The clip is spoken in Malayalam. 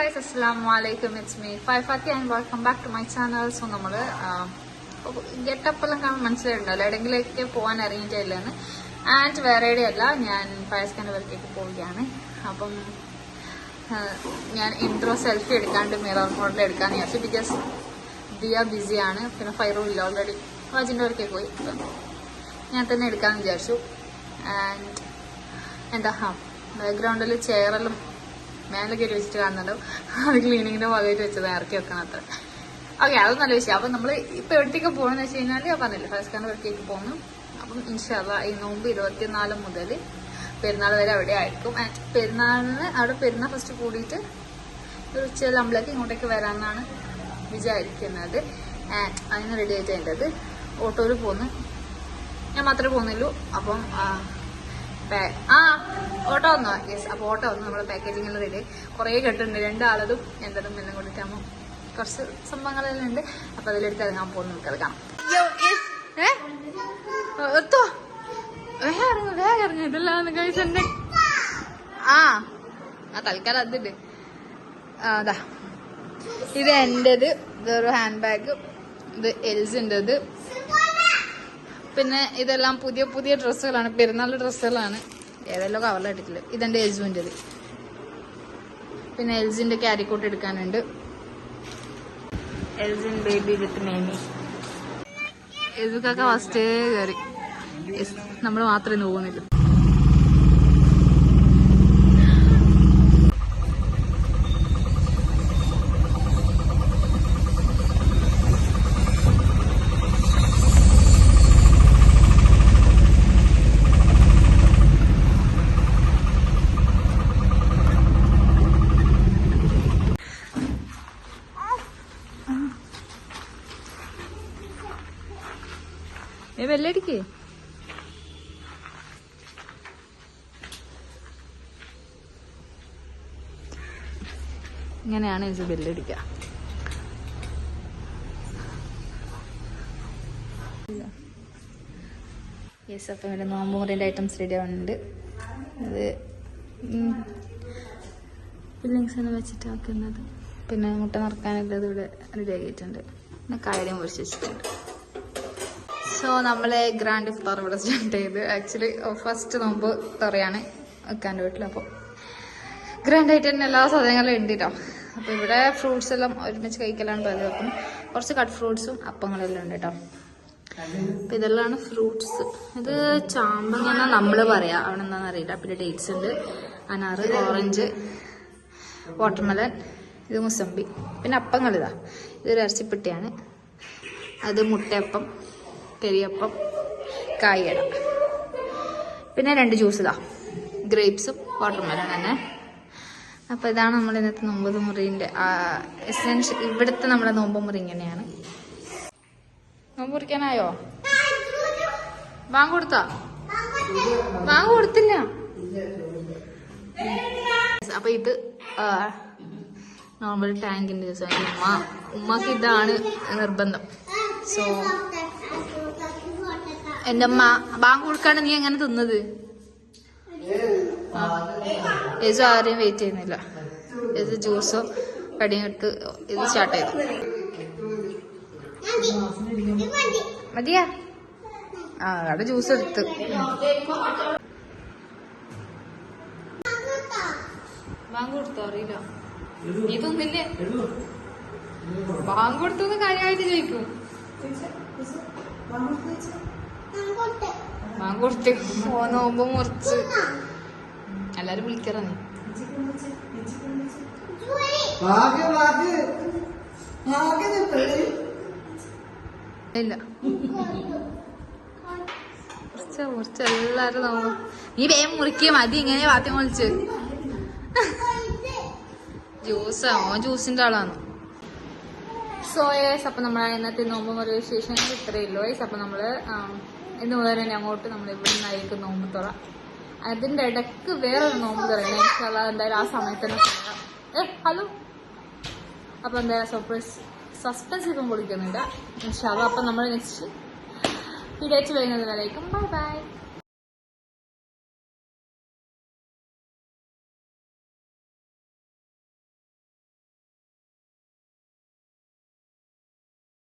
അസ്സാം വലൈക്കും it's me ഫൈഫാത്തി and welcome back to my channel so നമ്മൾ ഗെറ്റപ്പെല്ലാം കാണാൻ മനസ്സിലായിട്ടുണ്ടല്ലോ എവിടെയെങ്കിലേക്ക് പോകാൻ ഇറങ്ങിയിട്ടില്ലെന്ന് ആൻഡ് വേറെ അല്ല ഞാൻ ഫയസ്കാന്റെ വർക്കേക്ക് പോവുകയാണ്. അപ്പം ഞാൻ ഇൻട്രോ സെൽഫി എടുക്കാണ്ട് മിറർ മോഡൽ എടുക്കാന്ന് വിചാരിച്ചു. ബിക്കോസ് ദിയ ബിസിയാണ് പിന്നെ ഫൈറും ഇല്ല ഓൾറെഡി വാജിന്റെ വർക്കേക്ക് പോയി. ഞാൻ തന്നെ എടുക്കാമെന്ന് വിചാരിച്ചു. ആൻഡ് എന്താ ഹാ ബാക്ക്ഗ്രൗണ്ടിൽ ചെയറെല്ലാം മേലെ കയറി വെച്ചിട്ട് കാണുന്നുണ്ടാവും. അത് ക്ലീനിങ്ങിന്റെ ഭാഗമായിട്ട് വെച്ചത് ഇറക്കി വെക്കണം അത്ര. ഓക്കെ അത് നല്ല വിഷയം. അപ്പം നമ്മൾ ഇപ്പം എവിടത്തേക്ക് പോകണമെന്ന് വെച്ച് കഴിഞ്ഞാൽ ഞാൻ പറഞ്ഞില്ല ഫസ്റ്റ് ഖാൻ എവിടത്തേക്ക് പോകുന്നു അപ്പം ഇൻഷാല്ല ഈ നോമ്പ് ഇരുപത്തിനാല് മുതൽ പെരുന്നാൾ വരെ അവിടെ ആയിരിക്കും. ആൻഡ് പെരുന്നാളിന് അവിടെ പെരുന്നാൾ ഫസ്റ്റ് കൂടിയിട്ട് ഒരു ഉച്ചയാകുമ്പോഴേക്ക് ഇങ്ങോട്ടേക്ക് വരാമെന്നാണ് വിചാരിക്കുന്നത്. ആൻഡ് അതിന് റെഡി ആയിട്ടേണ്ടത് ഓട്ടോയിൽ പോന്ന്. ഞാൻ മാത്രമേ പോകുന്നുള്ളൂ അപ്പം ആ, ഓട്ടോ വന്നോ. യെസ് അപ്പോൾ ഓട്ടോ വന്നു. നമ്മുടെ പാക്കേജിങ്ങിൽ റെഡി കുറേ കെട്ടുണ്ട് രണ്ടാളതും എന്തായാലും എല്ലാം കൊടുക്കാമോ കുറച്ച് സംഭവങ്ങളെല്ലാം ഉണ്ട്. അപ്പോൾ അതിലെടുത്ത് ഇറങ്ങാൻ പോകുന്നു. നമുക്കത് കാണാം. ഏ? എത്തോ. വേഗം ഇറങ്ങും വേഗം ഇറങ്ങു. ഇതെല്ലാം കഴിച്ച് ആ ആ തൽക്കാലം അതുണ്ട് അതാ ഇത് എന്റെത് ഇതൊരു ഹാൻഡ് ബാഗ് ഇത് എൽസിന്റെത് പിന്നെ ഇതെല്ലാം പുതിയ പുതിയ ഡ്രസ്സുകളാണ് പെരുന്നാൾ ഡ്രസ്സുകളാണ്. ഏതെല്ലാം കവറിലിട്ടിട്ടില്ല ഇതെന്റെ എൽജുവിന്റെത് പിന്നെ എൽസിന്റെ ക്യാരിക്കോട്ട് എടുക്കാനുണ്ട്. എൽജിൻ ബേബി വിത്ത് മേമി എൽസുക്കൊക്കെ ഫസ്റ്റേ കയറി. നമ്മൾ മാത്രമേ നോക്കുന്നില്ല പോകുന്നില്ല. ഏ ഇടിക്കേ ഇങ്ങനെയാണ് ഇത് ബെല്ലടിക്കുക യെസ് അപ്പം ഇവിടെ നോമ്പ് മുറിന്റെ ഐറ്റംസ് റെഡി ആവുന്നുണ്ട്. അത് ഫില്ലിങ്സാണ് വെച്ചിട്ട് ആക്കുന്നത് പിന്നെ മുട്ട നിറക്കാനുള്ളത് ഇവിടെ റെഡി ആക്കിയിട്ടുണ്ട്. പിന്നെ കാര്യം പൊരിച്ച് വെച്ചിട്ടുണ്ട്. സോ നമ്മളെ ഗ്രാൻഡ് ഇഫ്താർ ഇവിടെ സ്റ്റാർട്ട് ചെയ്ത്. ആക്ച്വലി ഫസ്റ്റ് നോമ്പ് തുറയാണ് വെക്കാന്റെ വീട്ടിൽ അപ്പോൾ ഗ്രാൻഡായിട്ട് തന്നെ എല്ലാ സാധനങ്ങളും ഉണ്ട് കേട്ടോ അപ്പോൾ ഇവിടെ ഫ്രൂട്ട്സ് എല്ലാം ഒരുമിച്ച് കഴിക്കലാണ് പതിവ്. അപ്പം കുറച്ച് കട്ട് ഫ്രൂട്ട്സും അപ്പങ്ങളെല്ലാം ഉണ്ട് കേട്ടോ അപ്പം ഇതെല്ലാം ഫ്രൂട്ട്സ് ഇത് ചാമ്പങ്ങ നമ്മൾ പറയാം. അവിടെ എന്താണെന്ന് അറിയില്ല. പിന്നെ ഡേറ്റ്സ് ഉണ്ട്. അനാറ് ഓറഞ്ച് വാട്ടർമെലൻ ഇത് മുസമ്പി. പിന്നെ അപ്പങ്ങളിതാ ഇതൊരു ഇറച്ചിപ്പെട്ടിയാണ്. അത് മുട്ടയപ്പം. കരിയപ്പം കായട. പിന്നെ രണ്ട് ജ്യൂസ് ഇതാ. ഗ്രേപ്സും വാട്ടർമെലൺ തന്നെ. അപ്പോൾ ഇതാണ് നമ്മൾ ഇന്നത്തെ നോമ്പ് മുറിന്റെ എസെൻഷ്യൽ ഇവിടുത്തെ നമ്മുടെ നോമ്പ് മുറി ഇങ്ങനെയാണ്. നോമ്പ് മുറിക്കാനായോ? വാങ്ങ കൊടുത്താ? വാങ്ങ കൊടുത്തില്ല. അപ്പൊ ഇത് നോർമൽ ടാങ്കിന്റെ ദിവസം. ഉമ്മ ഉമ്മക്ക് ഇതാണ് നിർബന്ധം. സോ എന്റെ അമ്മ ബാങ്ക് നീ എങ്ങനെ തിന്നത്? യേശു ആരെയും വെയിറ്റ് ചെയ്യുന്നില്ല. ഇത് ജ്യൂസോ കടിയും എടുത്ത് ഇത് സ്റ്റാർട്ട് ചെയ്തു. മതിയാ? ആ അവിടെ ജ്യൂസ് എടുത്ത്. ബാങ്ക് കൊടുത്തോ? അറിയില്ല. നീ തിന്നില്ലേ? ബാങ്ക് കൊടുത്തൊന്ന് കാര്യമായിട്ട് ചോദിക്കും ബാങ്ക് കൊടുത്ത് നോമ്പ് മുറിച്ച്. എല്ലാരും വിളിക്കറ നീ ഭാഗ്യ ഭാഗ്യ ഭാഗ്യ നിർത്തല്ലേ ഇല്ല. മുറിച്ച മുറിച്ച എല്ലാരും നോമ്പ് നീ വേഗം മുറിക്കുക മതി ഇങ്ങനെ വാത്തി വിളിച്ച്. ജ്യൂസാ ഓ ജ്യൂസിന്റെ ആളാണ്. സോയസ് അപ്പൊ നമ്മളെ ഇന്നത്തെ നോമ്പ് മുറിയ ശേഷം ഇത്രയേ ഉള്ളൂ. യേസ് അപ്പൊ നമ്മൾ ഇന്ന് മുതൽ തന്നെ അങ്ങോട്ട് നമ്മൾ ഇവിടെ നിന്നായിരിക്കും നോമ്പ് തുറ. അതിന്റെ ഇടയ്ക്ക് വേറൊരു നോമ്പ് തുറയണം ഇൻഷാല്ല എന്തായാലും ആ സമയത്ത് ഏ ഹലോ? അപ്പൊ എന്തായാലും സർപ്രൈസ് സസ്പെൻസ് ഇപ്പം കൊടുക്കുന്നുണ്ട് ഇൻഷാല്ല അപ്പൊ നമ്മൾ നെക്സ്റ്റ് വീഡിയോ വരുന്നത് വരേക്കും ബൈ ബൈ